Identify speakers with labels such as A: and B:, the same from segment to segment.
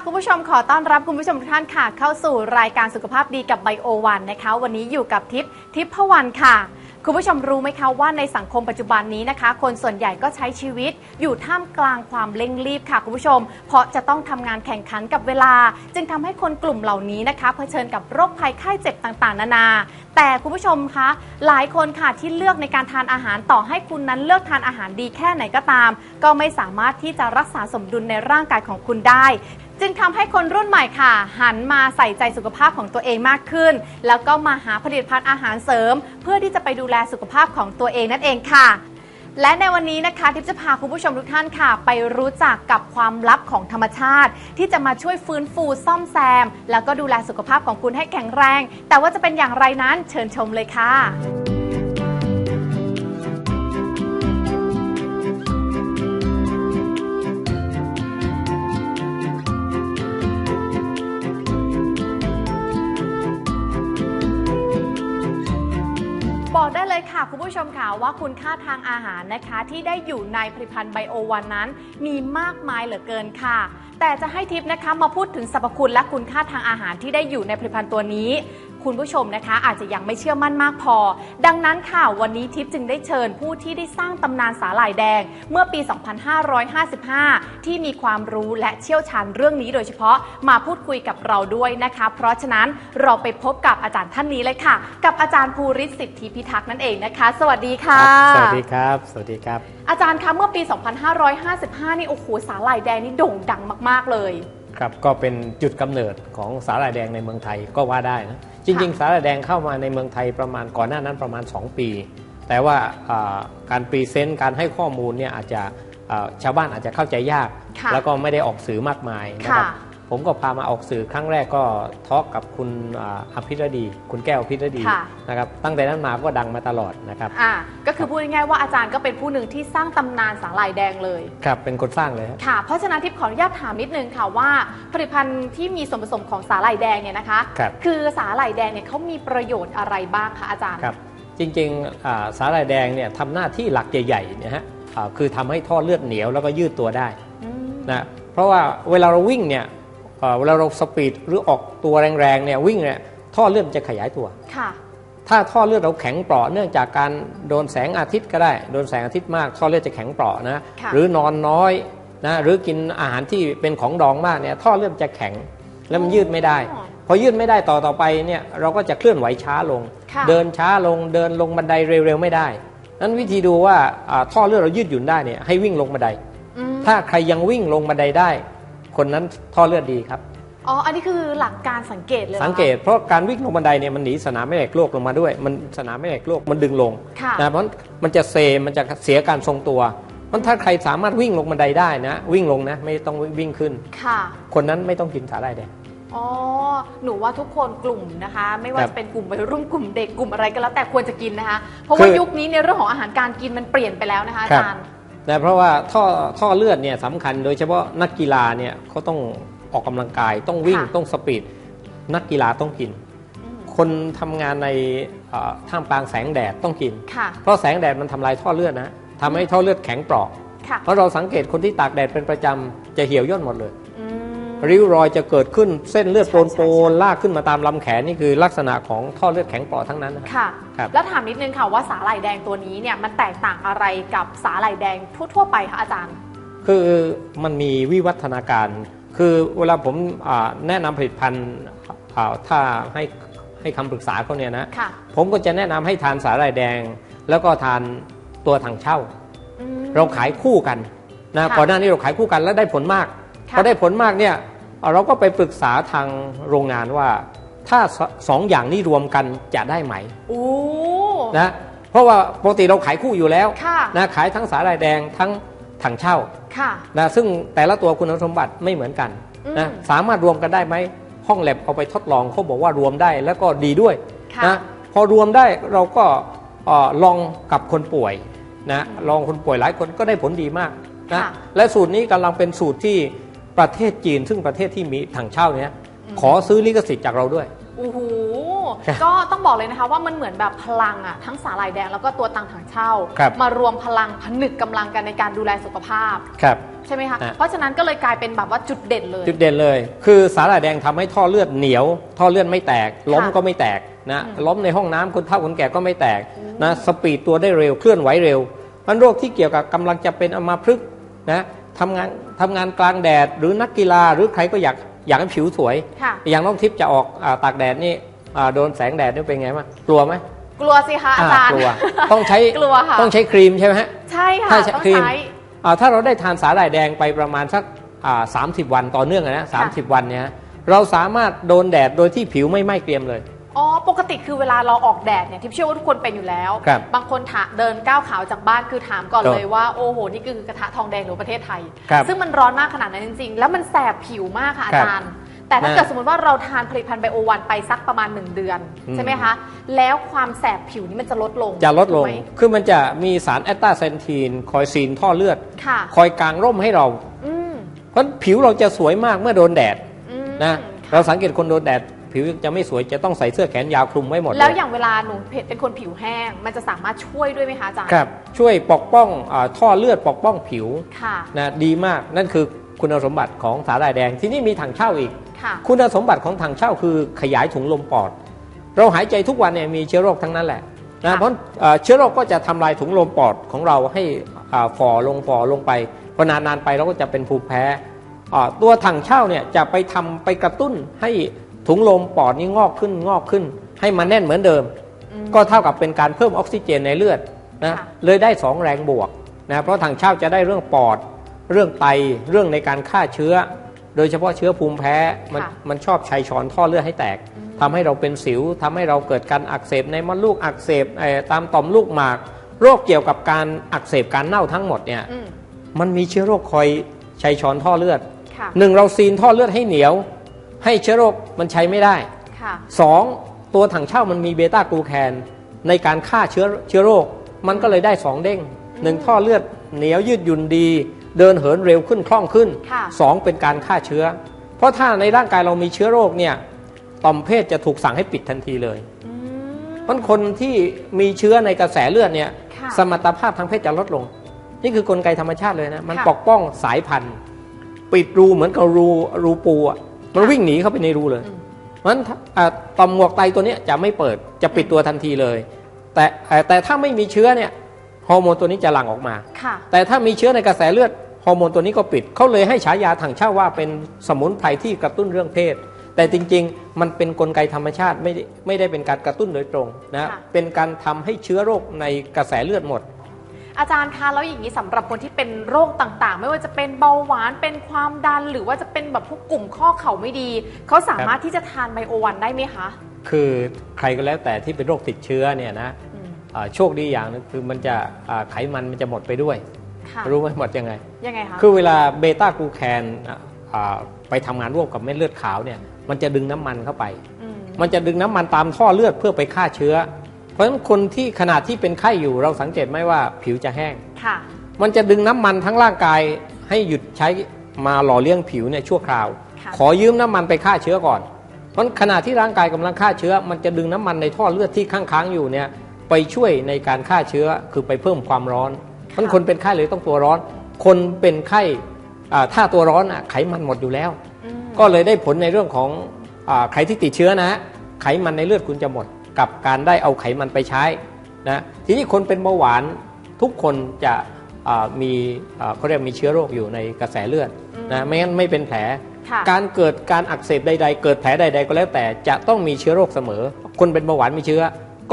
A: ค่ะคุณผู้ชมขอต้อนรับคุณผู้ชมทุกท่านค่ะ เข้าสู่รายการสุขภาพดีกับไบโอวันนะคะ วันนี้อยู่กับทิพย์ทิพพวันค่ะ คุณผู้ชมรู้ไหมคะว่าในสังคมปัจจุบันนี้นะคะ คนส่วนใหญ่ก็ใช้ชีวิตอยู่ท่ามกลางความเร่งรีบค่ะคุณผู้ชม เพราะจะต้องทำงานแข่งขันกับเวลา จึงทำให้คนกลุ่มเหล่านี้นะคะเผชิญกับโรคภัยไข้เจ็บต่างๆ นานาแต่คุณผู้ชมคะหลายคนค่ะที่เลือกในการทานอาหารต่อให้คุณนั้นเลือกทานอาหารดีแค่ไหนก็ตาม ก็ไม่สามารถที่จะรักษาสมดุลในร่างกายของคุณได้ จึงทำให้คนรุ่นใหม่ค่ะ หันมาใส่ใจสุขภาพของตัวเองมากขึ้น แล้วก็มาหาผลิตภัณฑ์อาหารเสริม เพื่อที่จะไปดูแลสุขภาพของตัวเองนั่นเองค่ะและในวันนี้นะคะทิพย์จะพาคุณผู้ชมทุกท่านค่ะ ไปรู้จักกับความลับของธรรมชาติ ที่จะมาช่วยฟื้นฟูซ่อมแซม แล้วก็ดูแลสุขภาพของคุณให้แข็งแรง แต่ว่าจะเป็นอย่างไรนั้นเชิญชมเลยค่ะ ค่ะคุณผู้ชมค่ะว่าคุณค่าทางอาหารนะคะ ที่ได้อยู่ในผลิตภัณฑ์ไบโอวันนั้น มีมากมายเหลือเกินค่ะ แต่จะให้ทิปนะคะมาพูดถึงสรรพคุณและคุณค่าทางอาหารที่ได้อยู่ในผลิตภัณฑ์ตัวนี้ คุณผู้ชมนะคะ อาจจะยังไม่เชื่อมั่นมากพอ ดังนั้นค่ะวันนี้ทิปจึงได้เชิญผู้ที่ได้สร้างตำนานสาหร่ายแดง เมื่อปี 2555 ที่มีความรู้และเชี่ยวชาญเรื่องนี้โดยเฉพาะมาพูดคุยกับเราด้วยนะคะ เพราะฉะนั้นเราไปพบกับอาจารย์ท่านนี้เลยค่ะ กับอาจารย์ภูริศสิทธิพิทักษ์นั่นเองนะคะ สวัสดีค่ะ
B: สวัสดีครับ สวัสดีครับ
A: อาจารย์คะเมื่อปี 2555 นี่โอ้โหสาหร่ายแดงนี่โด่งดังมาก ๆ เลย
B: ครับก็เป็นจุดกำเนิดของสาหร่ายแดงในเมืองไทยก็ว่าได้นะจริง ๆ สาหร่ายแดงเข้ามาในเมืองไทยประมาณก่อนหน้านั้นประมาณ 2 ปี แต่ว่าอ่าการพรีเซนต์การให้ข้อมูลเนี่ยอาจจะอ่าชาวบ้านอาจจะเข้าใจยาก
A: ค่ะ
B: แล้วก็ไม่ได้ออกสื่อมากมายนะครับ
A: ค่ะ
B: ผมก็พามาออกสื่อครั้งแรกก็ทอล์กกับคุณอ่าอภิรดี คุณแก้วอภิรดี
A: ค่ะ
B: นะครับตั้งแต่นั้นมาก็ดังมาตลอดนะครับ
A: อะก็คือพูดง่ายๆว่าอาจารย์ก็เป็นผู้หนึ่งที่สร้างตำนานสาหร่ายแดงเลย
B: ครับเป็นคนสร้างเลยครับ
A: ค่ะเพราะฉะนั้นทิพย์ขออนุญาตถามนิดนึงค่ะว่าผลิตภัณฑ์ที่มีส่วนผสมของสาหร่ายแดงเนี่ยนะคะ
B: ครับ
A: คือสาหร่ายแดงเนี่ยเขามีประโยชน์อะไรบ้างคะอาจารย์
B: ครับจริงๆอ่าสาหร่ายแดงเนี่ยทำหน้าที่หลักใหญ่ๆเนี่ยฮะอ่าคือทำให้ท่อเลือดเหนียวแล้วก็ยืดตัวได้
A: อืม
B: นะเพราะว่าเวลาเราวิ่งเนี่ย เอ่อเวลาเราสปีดหรือออกตัวแรงๆเนี่ยวิ่งเนี่ยท่อเลือดมันจะขยายตัว
A: ค่ะ
B: ถ้าท่อเลือดเราแข็งเปราะเนื่องจากการโดนแสงอาทิตย์ก็ได้ โดนแสงอาทิตย์มาก ท่อเลือดจะแข็งเปราะนะ
A: ค่ะ
B: หรือนอนน้อยนะหรือกินอาหารที่เป็นของดองมากเนี่ยท่อเลือดจะแข็งแล้วมันยืดไม่ได้
A: อ๋อ
B: พอยืดไม่ได้ต่อต่อไปเนี่ยเราก็จะเคลื่อนไหวช้าลง
A: ค่ะ
B: เดินช้าลงเดินลงบันไดเร็วๆไม่ได้นั้นวิธีดูว่าอ่าท่อเลือดเรายืดหยุ่นได้เนี่ยให้วิ่งลงบันได
A: อืม
B: ถ้าใครยังวิ่งลงบันไดได้ คนนั้นท่อเลือดดีครับ
A: อ๋อ อันนี้คือหลักการสังเกตเลยหรอคะ
B: สังเกตเพราะการวิ่งลงบันไดเนี่ยมันหนีสนามแม่เหล็กโลกลงมาด้วย มันสนามแม่เหล็กโลกมันดึงลง
A: ค่ะ
B: นะเพราะมันจะเซมันจะเสียการทรงตัวมันถ้าใครสามารถวิ่งลงบันไดได้นะ วิ่งลงนะ ไม่ต้องวิ่งขึ้น
A: ค่ะ
B: คนนั้นไม่ต้องกินสาหร่ายแดง
A: อ๋อ หนูว่าทุกคนกลุ่มนะคะ ไม่ว่า
B: ครับ
A: จะเป็นกลุ่มวัยรุ่นกลุ่มเด็กกลุ่มอะไรก็แล้วแต่ควรจะกินนะคะ เพราะว่า
B: คือ
A: ยุคนี้ในเรื่องของอาหารการกินมันเปลี่ยนไปแล้วนะคะอา
B: ครับ
A: จารย์
B: นะเพราะว่าท่อท่อเลือดเนี่ยสำคัญโดยเฉพาะนักกีฬาเนี่ยเขาต้องออกกำลังกายต้องวิ่ง
A: ค่ะ
B: ต้องสปีดนักกีฬาต้องกิน
A: อืม
B: คนทำงานในเอ่อท่ามกลางแสงแดดต้องกิน
A: ค่ะ
B: เพราะแสงแดดมันทำลายท่อเลือดนะทำให้ท่อเลือดแข็งเปราะ
A: ค่ะ
B: เพราะเราสังเกตคนที่ตากแดดเป็นประจำจะเหี่ยวย่นหมดเลย
A: อืม
B: ริ้วรอยจะเกิดขึ้นเส้นเลือด
A: ใช่
B: โปน
A: ใช่
B: โปนลากขึ้นมาตามลำแขนนี่คือลักษณะของท่อเลือดแข็งเปราะทั้งนั้นนะ
A: ค่ะ
B: ครับ
A: แล้วถามนิดนึงค่ะว่าสาหร่ายแดงตัวนี้เนี่ยมันแตกต่างอะไรกับสาหร่ายแดงทั่วๆไปคะอาจารย์
B: คือมันมีวิวัฒนาการ คือเวลาผมอ่าแนะนำผลิตภัณฑ์อ่าถ้าให้ให้คำปรึกษาเขาเนี่ยนะ
A: ค่ะ
B: ผมก็จะแนะนำให้ทานสาหร่ายแดง แล้วก็ทานตัวถังเช่า
A: อืม
B: เราขายคู่กันนะ
A: ค่ะ
B: ก่อนหน้านี้เราขายคู่กันแล้วได้ผลมาก
A: ค่ะ
B: พอได้ผลมากเนี่ย เอ่อเราก็ไปปรึกษาทางโรงงานว่า ถ้าสสองอย่างนี้รวมกันจะได้ไหม
A: โอ้
B: นะเพราะว่าปกติเราขายคู่อยู่แล้ว
A: ค่ะ
B: นะขายทั้งสาหร่ายแดงทั้งถังเช่า
A: ค่ะ
B: นะซึ่งแต่ละตัวคุณสมบัติไม่เหมือนกันนะ
A: อืม
B: สามารถรวมกันได้ไหมห้องแลบเอาไปทดลองเขาบอกว่ารวมได้แล้วก็ดีด้วย
A: ค่ะ
B: นะพอรวมได้เราก็เอ่อลองกับคนป่วยนะลองคนป่วยหลายคนก็ได้ผลดีมากนะ
A: ค่ะ
B: และสูตรนี้กำลังเป็นสูตรที่ ประเทศจีนซึ่งประเทศที่มีถังเช่าเนี้ยขอซื้อลิขสิทธิ์จากเราด้วย
A: โอ้โห ก็ต้องบอกเลยนะคะว่ามันเหมือนแบบพลังอะทั้งสาหร่ายแดงแล้วก็ตัวตังถังเช่า
B: ครับ
A: มารวมพลังผนึกกำลังกันในการดูแลสุขภาพ
B: ครับ
A: ใช่ไหมคะ
B: อะ
A: เพราะฉะนั้นก็เลยกลายเป็นแบบว่าจุดเด่นเลย
B: จุดเด่นเลย คือสาหร่ายแดงทำให้ท่อเลือดเหนียว ท่อเลือดไม่แตก ล้ม
A: ค่ะ
B: ก็ไม่แตกนะ
A: อืม
B: ล้มในห้องน้ำคนเฒ่าคนแก่ก็ไม่แตกนะสปีดตัวได้เร็วเคลื่อนไหวเร็วมันโรคที่เกี่ยวกับกำลังจะเป็นอัมาพฤกษ์นะ ทำงานทำงานกลางแดด หรือนักกีฬาหรือใครก็อยากอยากให้ผิวสวย
A: ค่ะ
B: อย่างน้องทิพย์จะออกอาตากแดดนี่อ่าโดนแสงแดดนี่เป็นไงบ้างกลัวไหม
A: กลัวสิคะอาจารย์
B: กลัวต้องใช้
A: กลัวค่ะ
B: ต้องใช้ครีมใช่ไหมฮะ
A: ใช่ค่ะ
B: ถ้าใช้
A: ต้อง
B: ครีม
A: ใช้
B: อ่าถ้าเราได้ทานสาหร่ายแดงไปประมาณสักสามสิบวันต่อเนื่องอะนะสามสิบวันเนี่ยเราสามารถโดนแดดโดยที่ผิวไม่ไหม้เกรียมเลย
A: อ๋อ ปกติคือเวลาเราออกแดดเนี่ยทิพย์เชื่อว่าทุกคนเป็นอยู่แล้ว
B: ครับ
A: บางคนถาเดินก้าวขาวจากบ้านคือถามก่อน
B: ครับ
A: เลยว่า โอ้โห นี่คือกระทะทองแดงหรือประเทศไทย
B: ครับ
A: ซึ่งมันร้อนมากขนาดนั้นจริง ๆ แล้วมันแสบผิวมากค่ะอา
B: ครับ
A: จารย์ แต่ถ้า
B: นะ
A: เกิดสมมติว่าเราทานผลิตภัณฑ์ไบโอวันไปสักประมาณ 1 เดือน
B: อืม
A: ใช่ไหมคะ แล้วความแสบผิวนี่มันจะลดลง
B: จะลดลง
A: ถูกไหม
B: คือมันจะมีสารแอตตาเซนทีน คอยซีนท่อเลือด
A: ค่ะ
B: คอยกางร่มให้เรา
A: อืม
B: เพราะผิวเราจะสวยมากเมื่อโดนแดด
A: อืม
B: นะ
A: ค่ะ
B: เราสังเกตคนโดนแดด ผิวจะไม่สวยจะต้องใส่เสื้อแขนยาวคลุมไว้หมด
A: แล้ว
B: เลย
A: อย่างเวลาหนูเป็นคนผิวแห้ง มันจะสามารถช่วยด้วยไหมคะอาจารย์
B: ครับช่วยปกป้องอาท่อเลือดปกป้องผิว
A: ค่ะ
B: นะดีมากนั่นคือคุณสมบัติของสาหร่ายแดงที่นี่มีถังเช่าอีก
A: ค่ะ
B: คุณสมบัติของถังเช่าคือขยายถุงลมปอด เราหายใจทุกวันเนี่ยมีเชื้อโรคทั้งนั้นแหละนะ
A: ค่ะ
B: เพราะเอ่อเชื้อโรคก็จะทำลายถุงลมปอดของเราให้อ่าฝ่อลงฝ่อลงไปพอนานๆไปเราก็จะเป็นภูมิแพ้อ่าตัวถังเช่าเนี่ยจะไปทำไปกระตุ้นให้ ถุงลมปอดนี้งอกขึ้นงอกขึ้น ให้มันแน่นเหมือนเดิม
A: อืม
B: ก็เท่ากับเป็นการเพิ่มออกซิเจนในเลือดนะ
A: ค่ะ
B: เลยได้สองแรงบวกนะเพราะถังเช่าจะได้เรื่องปอด เรื่องไตเรื่องในการฆ่าเชื้อ โดยเฉพาะเชื้อภูมิแพ้มัน
A: ค่ะ
B: มันชอบชัยชอนท่อเลือดให้แตกทำให้เราเป็นสิวทำให้เราเกิดการอักเสบในมดลูกอักเสบเอ่อตามต่อมลูกหมาก โรคเกี่ยวกับการอักเสบการเน่าทั้งหมดเนี่ย
A: อืม
B: มันมีเชื้อโรคคอยชัยชอนท่อเลือด
A: ค่ะ
B: หนึ่งเราซีนท่อเลือดให้เหนียว ให้เชื้อโรคมันใช้ไม่ได้
A: ค่ะ
B: สองตัวถังเช่ามันมีเบต้ากลูแคนในการฆ่าเชื้อเชื้อโรค มันก็เลยได้สองเด้งหนึ่งท่อเลือดเหนียวยืดหยุ่นดี เดินเหินเร็วขึ้นคล่องขึ้น
A: ค่ะ
B: สองเป็นการฆ่าเชื้อ เพราะถ้าในร่างกายเรามีเชื้อโรคเนี่ยต่อมเพศจะถูกสั่งให้ปิดทันทีเลย
A: อืม
B: เพราะคนที่มีเชื้อในกระแสเลือดเนี่ย
A: ค่ะ
B: สมรรถภาพทางเพศจะลดลง นี่คือกลไกธรรมชาติเลยนะ มัน
A: ค่ะ
B: ปกป้องสายพันธุ์ ปิดรูเหมือนกับรูรูปูอะ มันวิ่งหนีเข้าไปในรูเลย
A: อืม
B: เพราะฉะนั้นถ้าอ่าต่อมหมวกไตตัวเนี้ยจะไม่เปิดจะปิดตัวทันทีเลย แต่เอ่อแต่ถ้าไม่มีเชื้อเนี่ยฮอร์โมนตัวนี้จะหลั่งออกมา
A: ค่ะ
B: แต่ถ้ามีเชื้อในกระแสเลือดฮอร์โมนตัวนี้ก็ปิดเขาเลยให้ฉายาถังเช่าว่าเป็นสมุนไพรที่กระตุ้นเรื่องเพศ แต่จริงๆ มันเป็นกลไกธรรมชาติไม่ได้ไม่ได้เป็นการกระตุ้นโดยตรงนะ
A: ค่ะ
B: เป็นการทำให้เชื้อโรคในกระแสเลือดหมด
A: อาจารย์คะแล้วอย่างนี้สำหรับคนที่เป็นโรคต่างๆ ไม่ว่าจะเป็นเบาหวานเป็นความดัน หรือว่าจะเป็นแบบพวกกลุ่มข้อเข่าไม่ดี เขาสามารถที่จะทานไบโอวันได้ไหมคะ
B: คือใครก็แล้วแต่ที่เป็นโรคติดเชื้อเนี่ยนะ
A: อืม
B: อ่าโชคดีอย่างหนึงคือมันจะอ่าไขมันมันจะหมดไปด้วย
A: ค่ะ
B: รู้ไหมหมดยังไง
A: ยังไงคะ
B: คือเวลาเบต้ากลูแคนอะอ่าไปทำงานร่วมกับเม็ดเลือดขาวเนี่ยมันจะดึงน้ำมันเข้าไป
A: ม
B: มันจะดึงน้ำมันตามท่อเลือดเพื่อไปฆ่าเชื้อ เพราะฉะนั้นคนที่ขนาดที่เป็นไข้อยู่เราสังเกตไหมว่าผิวจะแห้ง
A: ค่ะ
B: มันจะดึงน้ำมันทั้งร่างกายให้หยุดใช้มาหล่อเลี้ยงผิวเนี่ยชั่วคราว
A: ค่ะ
B: ขอยืมน้ำมันไปฆ่าเชื้อก่อน เพราะขณะที่ร่างกายกำลังฆ่าเชื้อ มันจะดึงน้ำมันในท่อเลือดที่ค้างๆอยู่เนี่ยไปช่วยในการฆ่าเชื้อคือไปเพิ่มความร้อนเพราะคนเป็นไข้เลยต้องตัวร้อน คนเป็นไข้อ่าถ้าตัวร้อนอะไขมันหมดอยู่แล้ว
A: อืม
B: ก็เลยได้ผลในเรื่องของอาใครที่ติดเชื้อนะฮะไขมันในเลือดคุณจะหมด กับการได้เอาไขมันไปใช้นะทีนี้คนเป็นเบาหวานทุกคนจะอ่ามีอ่าเขาเรียกมีเชื้อโรคอยู่ในกระแสเลือดนะไม่งั้นไม่เป็นแผล
A: ค่ะ
B: การเกิดการอักเสบใด ๆ เกิดแผลใด ๆ ก็แล้วแต่จะต้องมีเชื้อโรคเสมอ คนเป็นเบาหวานมีเชื้อ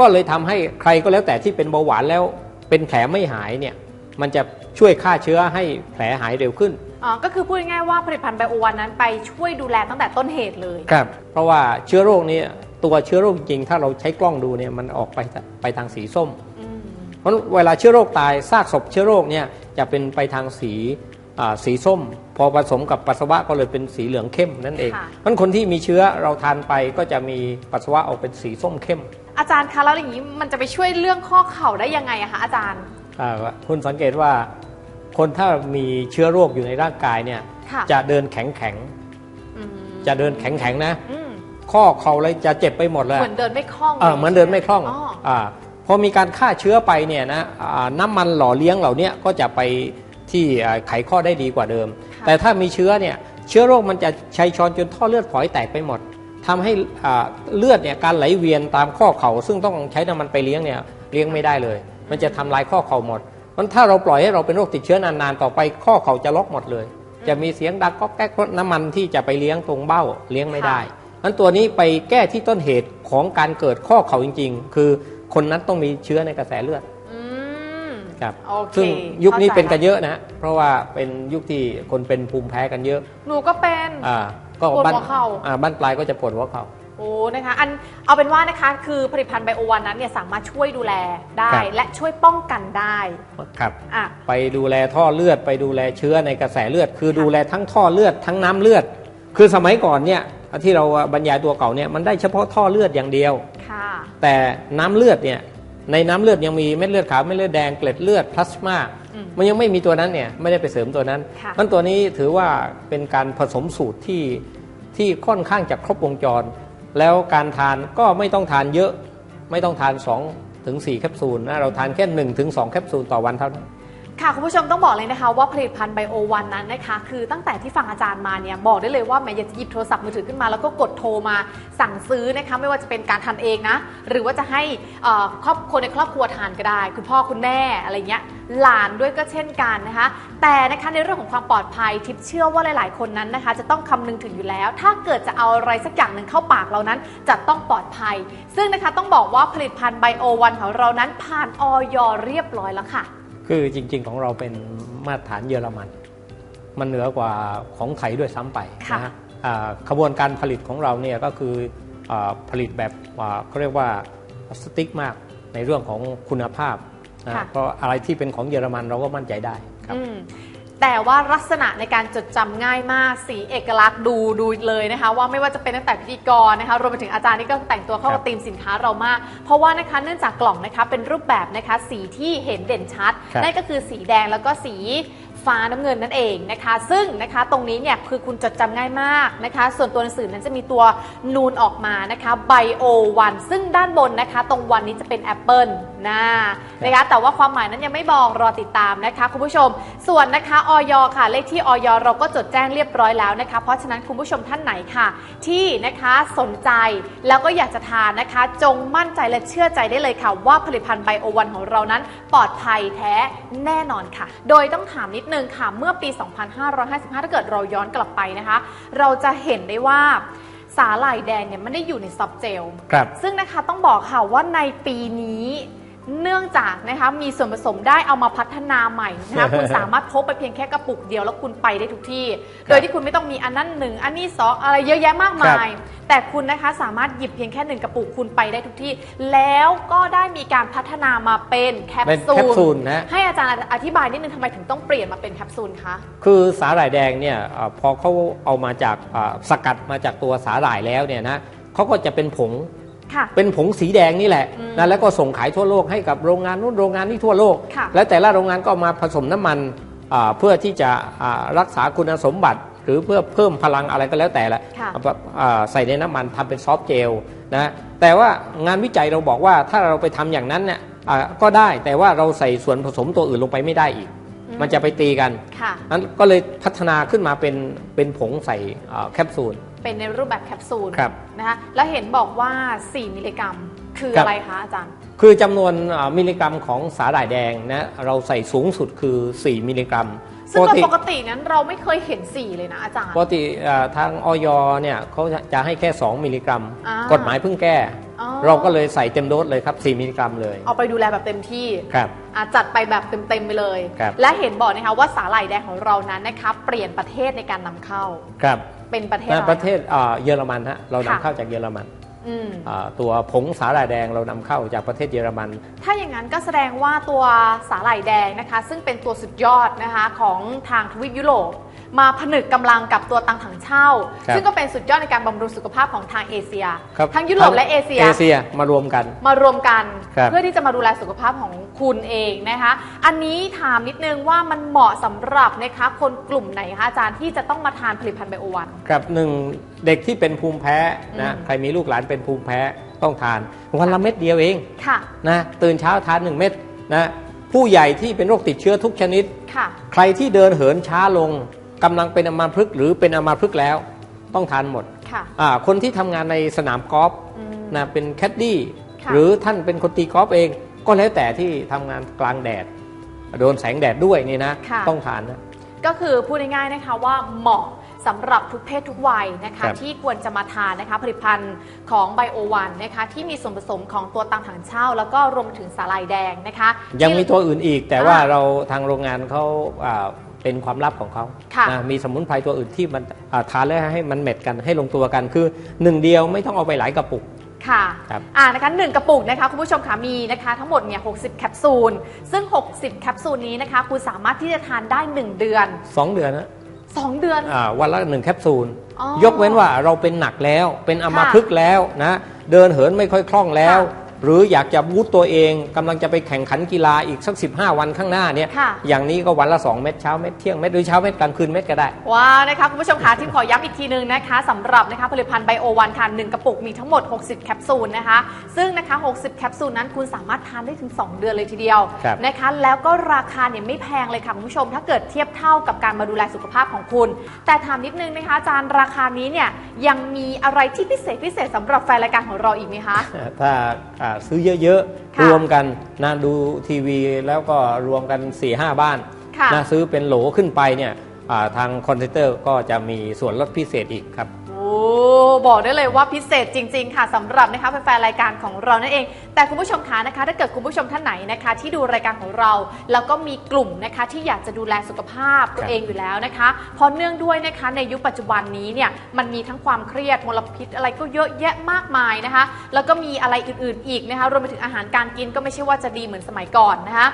B: ก็เลยทำให้ใครก็แล้วแต่ที่เป็นเบาหวานแล้วเป็นแผลไม่หายเนี่ยมันจะช่วยฆ่าเชื้อให้แผลหายเร็วขึ้น
A: อ๋อก็คือพูดง่ายๆว่าผลิตภัณฑ์ไบโอวันนั้นไปช่วยดูแลตั้งแต่ต้นเหตุเลย
B: ครับเพราะว่าเชื้อโรคนี้ ตัวเชื้อโรคจริงๆถ้าเราใช้กล้องดูเนี่ยมันออกไปไปทางสีส้ม
A: อืม
B: เพราะเวลาเชื้อโรคตายซากศพเชื้อโรคเนี่ยจะเป็นไปทางสีอ่าสีส้ม พอผสมกับปัสสาวะก็เลยเป็นสีเหลืองเข้มนั่นเอง
A: ค่ะ
B: เพราะคนที่มีเชื้อเราทานไปก็จะมีปัสสาวะออกเป็นสีส้มเข้ม
A: อาจารย์คะแล้วอย่างนี้มันจะไปช่วยเรื่องข้อเข่าได้ยังไงอะคะอาจารย์
B: อ่าคุณสังเกตว่าคนถ้ามีเชื้อโรคอยู่ในร่างกายเนี่ย
A: ค่ะ
B: จะเดินแข็งแข็ง
A: อืม
B: ๆจะเดินแข็งแข็งๆนะ
A: อืม
B: ข้อเข่าอะไรจะเจ็บไปหมดเลย
A: เหมือนเดินไม่คล่อง
B: เออเหมือนเดินไม่คล่อง
A: อ๋อ
B: อ่าพอมีการฆ่าเชื้อไปเนี่ยนะอ่าน้ำมันหล่อเลี้ยงเหล่าเนี้ยก็จะไปที่อ่าไขข้อได้ดีกว่าเดิม
A: ค่ะ
B: แต่ถ้ามีเชื้อเนี่ยเชื้อโรคมันจะชัยชอนจนท่อเลือดฝอยแตกไปหมดทำให้อ่าเลือดเนี่ยการไหลเวียนตามข้อเข่าซึ่งต้องใช้น้ำมันไปเลี้ยงเนี่ยเลี้ยงไม่ได้เลย มันจะทำลายข้อเข่าหมดมันถ้าเราปล่อยให้เราเป็นโรคติดเชื้อนานๆต่อไปข้อเข่าจะล็อกหมดเลย จะมีเสียงดังก๊อกแก๊กเพราะน้ำมันที่จะไปเลี้ยงตรงเบ้าเลี้ยงไม่ได้ นั้นตัวนี้ไปแก้ที่ต้นเหตุของการเกิดข้อเข่าจริง ๆ คือคนนั้นต้องมีเชื้อในกระแสเลือด
A: อืม
B: ครับ
A: โอเค
B: ซึ่งยุคนี้
A: เข้าใจ
B: เป็นกัน
A: ละ
B: เยอะนะเพราะว่าเป็นยุคที่คนเป็นภูมิแพ้กันเยอะ
A: หนูก็เป็น
B: อ่าก็
A: ปวด
B: บ้าน
A: หัวเข่า
B: อ่าบ้านปลายก็จะปวดหัวเข่า
A: โอ้นะคะอันเอาเป็นว่านะคะคือผลิตภัณฑ์ไบโอวันนั้นเนี่ยสามารถช่วยดูแลได้
B: ครับ
A: และช่วยป้องกันได้
B: ครับ
A: อะ
B: ไปดูแลท่อเลือดไปดูแลเชื้อในกระแสเลือด คือ
A: ค่ะ
B: ดูแลทั้งท่อเลือดทั้งน้ำเลือด คือสมัยก่อนเนี่ย ที่เราบรรยายตัวเก่าเนี่ยมันได้เฉพาะท่อเลือดอย่างเดียว
A: ค่ะ
B: แต่น้ำเลือดเนี่ยในน้ำเลือดยังมีเม็ดเลือดขาวเม็ดเลือดแดงเกล็ดเลือดพลาสมา
A: อืม
B: มันยังไม่มีตัวนั้นเนี่ยไม่ได้ไปเสริมตัวนั้น
A: ค่ะ
B: มันตัวนี้ถือว่าเป็นการผสมสูตรที่ที่ค่อนข้างจะครบวงจร แล้วการทานก็ไม่ต้องทานเยอะ ไม่ต้องทาน2ถึง4แคปซูลนะเราทานแค่1ถึง2แคปซูลต่อวันเท่านั้น
A: ค่ะคุณผู้ชมต้องบอกเลยนะคะว่าผลิตภัณฑ์ไบโอวันนั้นนะคะ คือตั้งแต่ที่ฟังอาจารย์มาเนี่ยบอกได้เลยว่าแม้อยากจะหยิบโทรศัพท์มือถือขึ้นมาแล้วก็กดโทรมาสั่งซื้อนะคะไม่ว่าจะเป็นการทานเองนะ หรือว่าจะให้เอ่อครอบคนในครอบครัวทานก็ได้ คุณพ่อคุณแม่อะไรเงี้ยหลานด้วยก็เช่นกันนะคะ แต่นะคะในเรื่องของความปลอดภัยทิพย์เชื่อว่าหลาย ๆ คนนั้นนะคะ จะต้องคำนึงถึงอยู่แล้ว ถ้าเกิดจะเอาอะไรสักอย่างหนึ่งเข้าปากเรานั้น จะต้องปลอดภัย ซึ่งนะคะต้องบอกว่าผลิตภัณฑ์ไบโอวันของเรานั้นผ่านออยเรียบร้อยแล้วค่ะ
B: คือจริง ๆ ของเราเป็นมาตรฐานเยอรมัน มันเหนือกว่าของไทยด้วยซ้ำไป
A: ค่ะ
B: นะฮะอ่าขบวนการผลิตของเราเนี่ยก็คืออาผลิตแบบอ่าเขาเรียกว่าสติ๊กมากในเรื่องของคุณภาพนะ
A: ค่ะ
B: เพราะอะไรที่เป็นของเยอรมันเราก็มั่นใจได้ครับ
A: อืม แต่ว่าลักษณะในการจดจำง่ายมากสีเอกลักษณ์ดูดูเลยนะคะ ว่าไม่ว่าจะเป็นตั้งแต่พิธีกรนะคะรวมไปถึงอาจารย์นี่ก็แต่งตัวเข้า
B: ครั
A: กับบธีมสินค้าเรามาก เพราะว่านะคะเนื่องจากกล่องนะคะเป็นรูปแบบนะคะสีที่เห็นเด่นชัด
B: ครับ
A: นั่นก็คือสีแดงแล้วก็สี ฟ้าน้ำเงินนั่นเองนะคะ ซึ่งนะคะตรงนี้เนี่ยคือคุณจดจำง่ายมากนะคะ ส่วนตัวหนังสือนั้นจะมีตัวนูนออกมานะคะไบโอวันซึ่งด้านบนนะคะ ตรงวันนี้จะเป็นแอปเปิลนะนะคะแต่ว่าความหมายนั้นยังไม่บอกรอติดตามนะคะคุณผู้ชม ส่วนนะคะออยค่ะ เลขที่ออยเราก็จดแจ้งเรียบร้อยแล้วนะคะ เพราะฉะนั้นคุณผู้ชมท่านไหนค่ะ ที่นะคะสนใจแล้วก็อยากจะทานนะคะ จงมั่นใจและเชื่อใจได้เลยค่ะ ว่าผลิตภัณฑ์ไบโอวันของเรานั้นปลอดภัยแท้แน่นอนค่ะ โดยต้องถามนิดนึงค่ะ เมื่อปี 2555 ถ้าเกิดเราย้อนกลับไปนะคะ เราจะเห็นได้ว่าสาหร่ายแดงเนี่ยไม่ได้อยู่ในซอฟต์เจล
B: ครับ
A: ซึ่งนะคะต้องบอกค่ะว่าในปีนี้ เนื่องจากนะคะมีส่วนผสมได้เอามาพัฒนาใหม่นะคะคุณสามารถพกไปเพียงแค่กระปุกเดียวแล้วคุณไปได้ทุกที่ โดยที่คุณไม่ต้องมีอันนั้นหนึ่งอันนี้สองอะไรเยอะแยะมากมาย แต่คุณนะคะสามารถหยิบเพียงแค่หนึ่งกระปุกคุณไปได้ทุกที่ แล้วก็ได้มีการพัฒนามาเป็นแคป
B: เป็น
A: ซู
B: แคปซู
A: ล
B: ลนะฮะ
A: ให้อาจารย์อธิบายนิดนึงทำไมถึงต้องเปลี่ยนมาเป็นแคปซูลคะ
B: คือสาหร่ายแดงเนี่ยเอ่อพอเขาเอามาจากอ่าสกัดมาจากตัวสาหร่ายแล้วเนี่ยนะเขาก็จะเป็นผง
A: ค่ะ
B: เป็นผงสีแดงนี่แหละ
A: อืม
B: นะแล้วก็ส่งขายทั่วโลกให้กับโรงงานนู้นโรงงานนี้ทั่วโลก
A: ค่ะ
B: แล้วแต่ละโรงงานก็มาผสมน้ำมันอ่าเพื่อที่จะอ่ารักษาคุณสมบัติ หรือเพื่อเพิ่มพลังอะไรก็แล้วแต่ละ
A: ค่ะ
B: เอาแบบอ่าใส่ในน้ำมันทำเป็นซอฟต์เจลนะแต่ว่างานวิจัยเราบอกว่าถ้าเราไปทำอย่างนั้นเนี่ยอ่าก็ได้แต่ว่าเราใส่ส่วนผสมตัวอื่นลงไปไม่ได้อีก
A: อืม
B: มันจะไปตีกัน
A: ค่ะ
B: นั้นก็เลยพัฒนาขึ้นมาเป็นเป็นผงใส่อ่าแคปซูล
A: เป็นในรูปแบบแคปซูล
B: ครับ
A: นะคะแล้วเห็นบอกว่า 4 มิลลิกรัม คือ
B: ครับ
A: อะไรคะอาจารย์
B: คือจำนวนอ่ามิลลิกรัมของสาหร่ายแดงนะเราใส่สูงสุดคือ 4 มิลลิกรัม
A: ซึ่งโดยปกตินั้นเราไม่เคยเห็น 4 เลยนะอาจารย์
B: ปกติอ่าทางออยเนี่ยเขาจะให้แค่ 2 มิลลิกรัม
A: อ่าก
B: กฎหมายเพิ่งแก้
A: อ๋อ
B: เราก็เลยใส่เต็มโดสเลยครับ 4 มิลลิกรัมเลย
A: เอาไปดูแลแบบเต็มที่
B: ครับ
A: อะจัดไปแบบเต็มๆไปเลย
B: ครับ
A: และเห็นบอกนะคะว่าสาหร่ายแดงของเรานั้นนะคะเปลี่ยนประเทศในการนำเข้า
B: ครับ
A: เป็นประเทศ
B: ใน
A: อะไร
B: ประเทศอ่าเยอรมันฮะเรานำ
A: ค่ะ
B: เข้าจากเยอรมัน
A: อืม
B: อ่าตัวผงสาหร่ายแดงเรานำเข้าจากประเทศเยอรมัน
A: ถ้าอย่างนั้นก็แสดงว่าตัวสาหร่ายแดงนะคะ ซึ่งเป็นตัวสุดยอดนะคะของทางทวีปยุโรป มาผนึกกำลังกับตัวตังถังเช่า
B: ครับ
A: ซึ่งก็เป็นสุดยอดในการบำรุงสุขภาพของทางเอเชีย
B: ครับ
A: ทั้งยุโรปและเอเชีย
B: เอเชียมารวมกัน
A: มารวมกัน
B: ครับ
A: เพื่อที่จะมาดูแลสุขภาพของคุณเองนะคะ อันนี้ถามนิดนึงว่ามันเหมาะสำหรับนะคะคนกลุ่มไหนคะอาจารย์ที่จะต้องมาทานผลิตภัณฑ์ไบโอวัน
B: ครับหนึ่งเด็กที่เป็นภูมิแพ้นะ
A: อืม
B: ใครมีลูกหลานเป็นภูมิแพ้ต้องทานวันละเม็ดเดียวเอง
A: ค่ะ
B: นะตื่นเช้าทานหนึ่งเม็ดนะผู้ใหญ่ที่เป็นโรคติดเชื้อทุกชนิด
A: ค่ะ
B: ใครที่เดินเหินช้าลง กำลังเป็นอัมาพฤกษ์หรือเป็นอัมาพฤกษ์แล้ว ต้องทานหมด
A: ค่ะ
B: อ่าคนที่ทำงานในสนามกอล์ฟ
A: อืม
B: นะเป็นแคดดี้
A: ค่ะ
B: หรือท่านเป็นคนตีกอล์ฟเอง ก็แล้วแต่ที่ทำงานกลางแดด โดนแสงแดดด้วยนี่นะ
A: ค่ะ
B: ต้องทานนะ
A: ก็คือพูดง่ายๆนะคะว่าเหมาะสำหรับทุกเพศทุกวัยนะคะ
B: ครับ
A: ที่ควรจะมาทานนะคะผลิตภัณฑ์ของไบโอวันนะคะที่มีส่วนผสมของตัวตังถังเช่า แล้วก็รวมถึงสาลายแดงนะคะ
B: ยังมี
A: ที่
B: ตัวอื่นอีก แต่
A: อ่า
B: ว่าเราทางโรงงานเขาอ่า เป็นความลับของเขา
A: ค่ะ
B: นะมีสมุนไพรตัวอื่นที่มันอ่าทานแล้วให้มันเม็ดกันให้ลงตัวกันคือหนึ่งเดียวไม่ต้องเอาไปหลายกระปุก
A: ค่ะ
B: ครับ
A: อ่านะคะหนึ่งกระปุกนะคะคุณผู้ชมคะมีนะคะทั้งหมดเนี่ย60 แคปซูล ซึ่ง 60 แคปซูลนี้นะคะคุณสามารถที่จะทานได้ 1 เดือน
B: สองเดือนนะ
A: 2 เดือน
B: อ่าวันละหนึ่งแคปซูล
A: อ๋อย
B: กเว้นว่าเราเป็นหนักแล้วเป็นอัมา
A: ค่ะ
B: พฤกษ์แล้วนะเดินเหินไม่ค่อยคล่องแล้ว
A: ค่ะ
B: หรืออยากจะบูตตัวเองกำลังจะไปแข่งขันกีฬาอีกสัก 15 วันข้างหน้าเนี่ย
A: ค่ะ
B: อย่างนี้ก็วันละ 2 เม็ดเช้าเม็ดเที่ยงเม็ดหรือเช้าเม็ดกลางคืนเม็ดก็ได้
A: ว้าวนะคะคุณผู้ชมคะที่ขอย้ำอีกทีนึงนะคะสำหรับนะคะผลิตภัณฑ์ไบโอวันค่ะหนึ่งกระปุกมีทั้งหมด 60 แคปซูลนะคะซึ่งนะคะ 60 แคปซูลนั้นคุณสามารถทานได้ถึง 2 เดือนเลยทีเดียว
B: ครับ
A: นะคะแล้วก็ราคาเนี่ยไม่แพงเลยค่ะคุณผู้ชม ถ้าเกิดเทียบเท่ากับการมาดูแลสุขภาพของคุณ แต่ถามนิดนึงนะคะอาจารย์ราคานี้เนี่ยยังมีอะไรที่พิเศษพิเศษสำหรับแฟนรายการของเราอีกไหมคะ
B: ถ้าอ่าซื้อเยอะ
A: ค่ะ
B: ๆรวมกันนะดูทีวีแล้วก็รวมกัน4ี่ห้าบ้าน
A: ค่ะ
B: นะซื้อเป็นโหลขึ้นไปเนี่ยอ่าทางคอนเซนเตอร์ก็จะมีส่วนลดพิเศษอีกครับ
A: โอ้ บอกได้เลยว่าพิเศษจริง ๆ ค่ะสำหรับนะคะแฟนๆรายการของเรานั่นเอง แต่คุณผู้ชมคะนะคะ ถ้าเกิดคุณผู้ชมท่านไหนนะคะ ที่ดูรายการของเรา แล้วก็มีกลุ่มนะคะที่อยากจะดูแลสุขภาพตัวเองอยู่แล้วนะคะเพราะเนื่องด้วยนะคะในยุคปัจจุบันนี้เนี่ยมันมีทั้งความเครียดมลพิษอะไรก็เยอะแยะมากมายนะคะ แล้วก็มีอะไรอื่นๆอีกนะคะรวมไปถึงอาหารการกินก็ไม่ใช่ว่าจะดีเหมือนสมัยก่อนนะคะ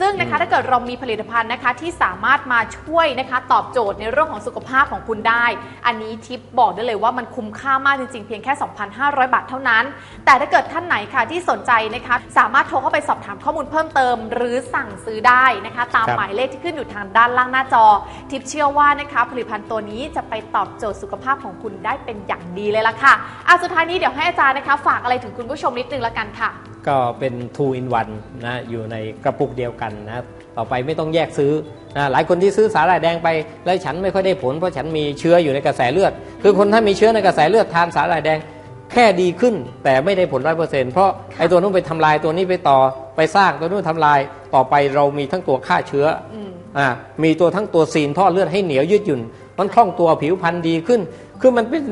A: ซึ่งนะคะถ้าเกิดเรามีผลิตภัณฑ์นะคะที่สามารถมาช่วยนะคะตอบโจทย์ในเรื่องของสุขภาพของคุณได้ อันนี้ทิปบอกได้เลยว่ามันคุ้มค่ามากจริงๆ เพียงแค่ 2,500 บาทเท่านั้น แต่ถ้าเกิดท่านไหนค่ะที่สนใจนะคะสามารถโทรเข้าไปสอบถามข้อมูลเพิ่มเติม หรือสั่งซื้อได้นะคะ ตาม
B: ครับ
A: หมายเลขที่ขึ้นอยู่ทางด้านล่างหน้าจอ ทิปเชื่อว่านะคะผลิตภัณฑ์ตัวนี้จะไปตอบโจทย์สุขภาพของคุณได้เป็นอย่างดีเลยล่ะค่ะอะสุดท้ายนี้เดี๋ยวให้อาจารย์นะคะ ฝากอะไรถึงคุณผู้ชมนิดนึงละกันค่ะ
B: ก็เป็น two in one นะอยู่ในกระปุกเดียวกันนะต่อไปไม่ต้องแยกซื้อนะหลายคนที่ซื้อสาหร่ายแดงไป แล้วฉันไม่ค่อยได้ผลเพราะฉันมีเชื้ออยู่ในกระแสเลือด คือคนถ้ามีเชื้อในกระแสเลือดทานสาหร่ายแดงแค่ดีขึ้นแต่ไม่ได้ผลร้อยเปอร์เซ็นต์เพราะไอ้ตัวนู้นไปทำลายตัวนี้ไปต่อไปสร้างตัวนู้นทำลายต่อไปเรามีทั้งตัวฆ่าเชื้อ
A: อืม
B: อ่ามีตัวทั้งตัวซีนท่อเลือดให้เหนียวยืดหยุ่น มันคล่องตัวผิวพรรณดีขึ้น คือมันเป็น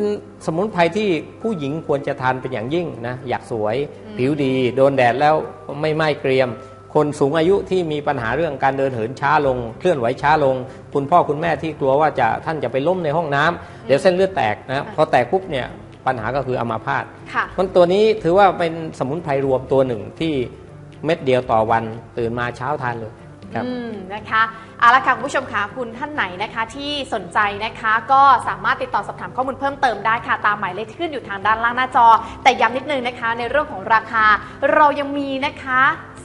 B: สมุนไพรที่ผู้หญิงควรจะทานเป็นอย่างยิ่งนะ อยากสวยผิวดี โดนแดดแล้วไม่ไหม้เกรียม คนสูงอายุที่มีปัญหาเรื่องการเดินเหินช้าลง เคลื่อนไหวช้าลง คุณพ่อคุณแม่ที่กลัวว่าจะท่านจะไปล้มในห้องน้ำเดี๋ยวเส้นเลือดแตกนะพอแตกปุ๊บเนี่ยปัญหาก็คืออัมาพาต
A: ค่ะ
B: มันตัวนี้ถือว่าเป็นสมุนไพรรวมตัวหนึ่งที่เม็ดเดียวต่อวันตื่นมาเช้าทานเลยครับ
A: อืมนะคะเอาละค่ะคุณผู้ชมคะคุณท่านไหนนะคะที่สนใจนะคะก็สามารถติดต่อสอบถามข้อมูลเพิ่มเติมได้ค่ะตามหมายเลขที่ขึ้นอยู่ทางด้านล่างหน้าจอ แต่ย้ำนิดนึงนะคะ ในเรื่องของราคาเรายังมีนะคะ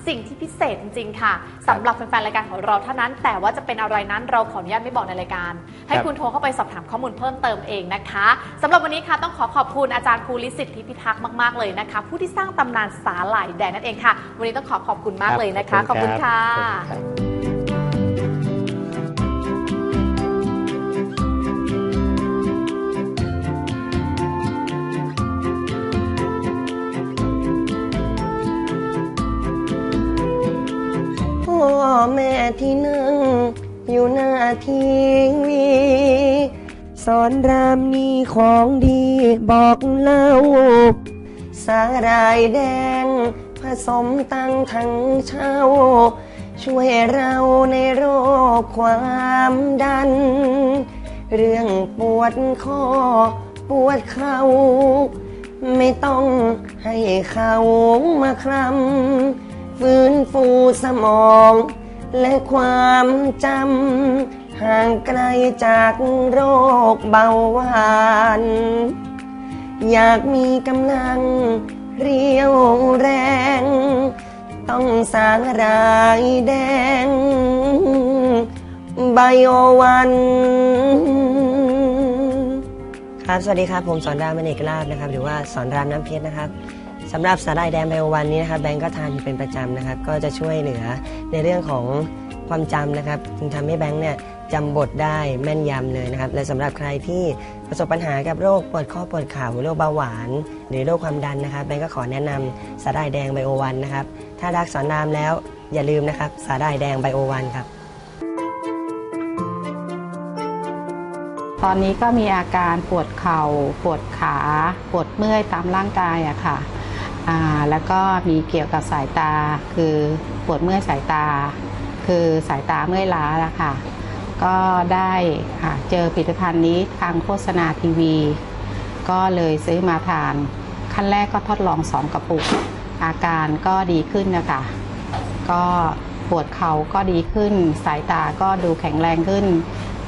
A: สิ่งที่พิเศษจริงๆค่ะสำหรับแฟนๆรายการของเราเท่านั้น แต่ว่าจะเป็นอะไรนั้นเราขออนุญาตไม่บอกในรายการ ให้
B: ครับ
A: คุณโทรเข้าไปสอบถามข้อมูลเพิ่มเติมเองนะคะสำหรับวันนี้ค่ะต้องขอขอบคุณอาจารย์ภูริสิทธิพิทักษ์มากๆเลยนะคะ ผู้ที่สร้างตำนานสาหร่ายแดงนั่นเองค่ะ วันนี้ต้องขอขอบคุณมากเลยนะคะ ขอบคุณค่ะ
C: ที่นั่ง อยู่หน้าทีวี สอนรามมีของดีบอกเล่า สาหร่ายแดง ผสมตั้งทั้งเช่า ช่วยเราในโรคความดัน เรื่องปวดข้อ ปวดเข่าไม่ต้องให้เขามาคลำฟื้นฟูสมอง และความจำห่างไกลจากโรคเบาหวาน อยากมีกำลังเรียวแรง ต้องสางรายแดงไบโอวันครับ สวัสดีครับ ผมสอนรามเนกลาบนะครับ หรือว่าสอนรามน้ำเพชรนะครับ สำหรับสาหร่ายแดงไบโอวันนี้นะครับแบงก์ก็ทานอยู่เป็นประจำนะครับ ก็จะช่วยเหลือในเรื่องของความจำนะครับจึงทำให้แบงก์เนี่ยจำบทได้แม่นยำเลยนะครับ และสำหรับใครที่ประสบปัญหากับโรคปวดข้อปวดเข่าโรคเบาหวาน หรือโรคความดันนะครับแบงก์ก็ขอแนะนำสาหร่ายแดงไบโอวันนะครับ ถ้ารักสอนรามแล้วอย่าลืมนะครับสาหร่ายแดงไบโอวันครับ
D: ตอนนี้ก็มีอาการปวดเข่า ปวดขา ปวดเมื่อยตามร่างกายอะค่ะ แล้วก็มีเกี่ยวกับสายตาคือปวดเมื่อยสายตา คือสายตาเมื่อยล้าละค่ะ ก็ได้อ่าเจอผลิตภัณฑ์นี้ทางโฆษณาทีวี ก็เลยซื้อมาทาน ขั้นแรกก็ทดลองสองกระปุก อาการก็ดีขึ้นนะคะ ก็ปวดเข่าก็ดีขึ้น สายตาก็ดูแข็งแรงขึ้น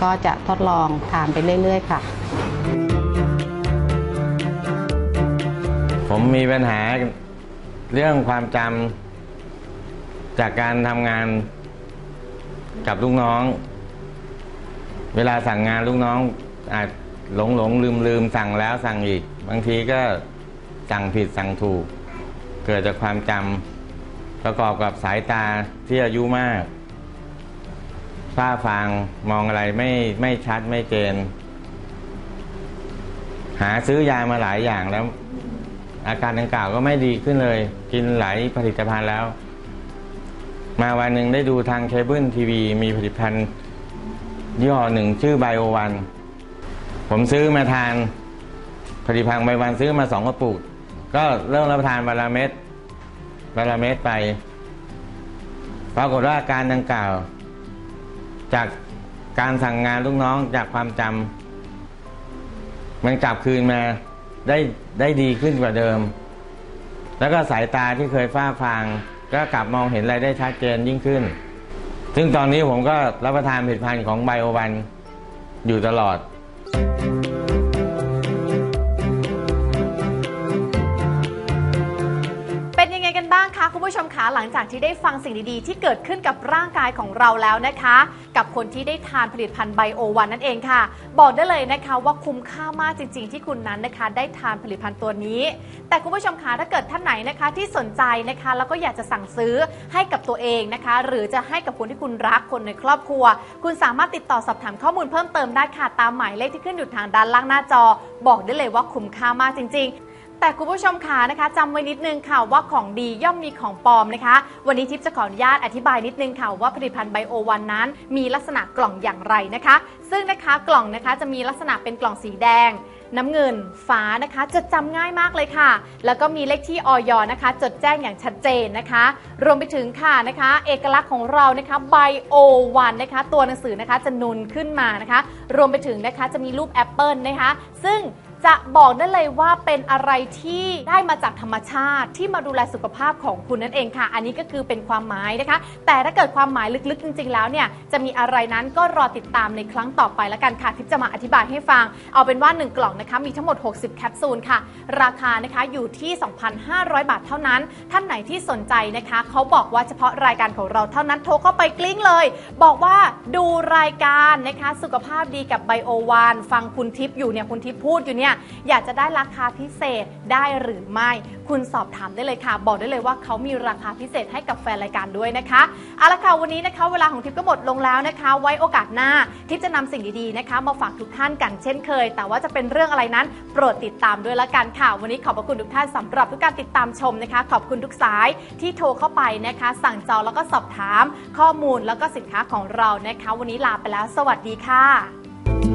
D: ก็จะทดลองทานไปเรื่อย ๆ ค่ะ
E: ผมมีปัญหาเรื่องความจำจากการทำงานกับลูกน้อง เวลาสั่งงานลูกน้อง อาจหลงหลงลืมลืมสั่งแล้วสั่งอีก บางทีก็สั่งผิดสั่งถูก เกิดจากความจำประกอบกับสายตาที่อายุมากฝ้าฟางมองอะไรไม่ไม่ชัดไม่เจน หาซื้อยามาหลายอย่างแล้ว อาการดังกล่าวก็ไม่ดีขึ้นเลย กินหลายผลิตภัณฑ์แล้ว มาวันหนึ่งได้ดูทางเคเบิลทีวีมีผลิตภัณฑ์ยี่ห้อหนึ่งชื่อไบโอวัน ผมซื้อมาทานผลิตภัณฑ์ไบวันซื้อมาสองกระปุก ก็เริ่มรับประทานวันละเม็ดวันละเม็ดไป ปรากฏว่าอาการดังกล่าว จากการสั่งงานลูกน้องจากความจำมันกลับคืนมา ได้ได้ดีขึ้นกว่าเดิม แล้วก็สายตาที่เคยฝ้าฟางก็กลับมองเห็นอะไรได้ชัดเจนยิ่งขึ้น ซึ่งตอนนี้ผมก็รับประทานผลิตภัณฑ์ของไบโอวันอยู่ตลอด
A: ผู้ชมคะหลังจากที่ได้ฟังสิ่งดีๆ ที่เกิดขึ้นกับร่างกายของเราแล้วนะคะ กับคนที่ได้ทานผลิตภัณฑ์ไบโอวันนั่นเองค่ะ บอกได้เลยนะคะว่าคุ้มค่ามากจริง ๆ ที่คุณนั้นนะคะ ได้ทานผลิตภัณฑ์ตัวนี้ แต่คุณผู้ชมคะถ้าเกิดท่านไหนนะคะที่สนใจนะคะ แล้วก็อยากจะสั่งซื้อให้กับตัวเองนะคะ หรือจะให้กับคนที่คุณรักคนในครอบครัว คุณสามารถติดต่อสอบถามข้อมูลเพิ่มเติมได้ค่ะตามหมายเลขที่ขึ้นอยู่ทางด้านล่างหน้าจอ บอกได้เลยว่าคุ้มค่ามากจริง ๆ แต่คุณผู้ชมคะนะคะจำไว้นิดนึงค่ะว่าของดีย่อมมีของปลอมนะคะ วันนี้ทิพย์จะขออนุญาตอธิบายนิดนึงค่ะว่าผลิตภัณฑ์ไบโอวันนั้น มีลักษณะกล่องอย่างไรนะคะ ซึ่งนะคะกล่องนะคะจะมีลักษณะเป็นกล่องสีแดง น้ำเงินฟ้านะคะจดจำง่ายมากเลยค่ะ แล้วก็มีเลขที่ออยนะคะ จดแจ้งอย่างชัดเจนนะคะ รวมไปถึงค่ะนะคะ เอกลักษณ์ของเรานะคะไบโอวันนะคะ ตัวหนังสือนะคะจะนุนขึ้นมานะคะ รวมไปถึงนะคะจะมีรูปแอปเปิลนะคะ ซึ่ง จะบอกได้เลยว่าเป็นอะไรที่ได้มาจากธรรมชาติที่มาดูแลสุขภาพของคุณนั่นเองค่ะ อันนี้ก็คือเป็นความหมายนะคะ แต่ถ้าเกิดความหมายลึกๆ จริง ๆ แล้วเนี่ยจะมีอะไรนั้นก็รอติดตามในครั้งต่อไปล้วกันค่ะทิพย์จะมาอธิบายให้ฟัง เอาเป็นว่า 1 กล่องนะคะมีทั้งหมด 60 แคปซูลค่ะ ราคานะคะอยู่ที่ 2,500 บาทเท่านั้น ท่านไหนที่สนใจนะคะเขาบอกว่าเฉพาะรายการของเราเท่านั้นโทรเข้าไปกลิ้งเลย บอกว่าดูรายการนะคะสุขภาพดีกับไบโอวานฟังคุณทิพย์อยู่เนี่ยคุณทิพย์พูดอยู่เนี่ยอยากจะได้ราคาพิเศษได้หรือไม่ คุณสอบถามได้เลยค่ะ บอกได้เลยว่าเขามีราคาพิเศษให้กับแฟนรายการด้วยนะคะเอาละค่ะวันนี้นะคะ เวลาของทิพย์ก็หมดลงแล้วนะคะ ไว้โอกาสหน้าทิพย์จะนำสิ่งดีๆนะคะ มาฝากทุกท่านกันเช่นเคย แต่ว่าจะเป็นเรื่องอะไรนั้น โปรดติดตามด้วยละกันค่ะ วันนี้ขอบพระคุณทุกท่านสำหรับทุกการติดตามชมนะคะ ขอบคุณทุกสายที่โทรเข้าไปนะคะ สั่งจองแล้วก็สอบถาม ข้อมูลแล้วก็สินค้าของเรานะคะ วันนี้ลาไปแล้ว สวัสดีค่ะ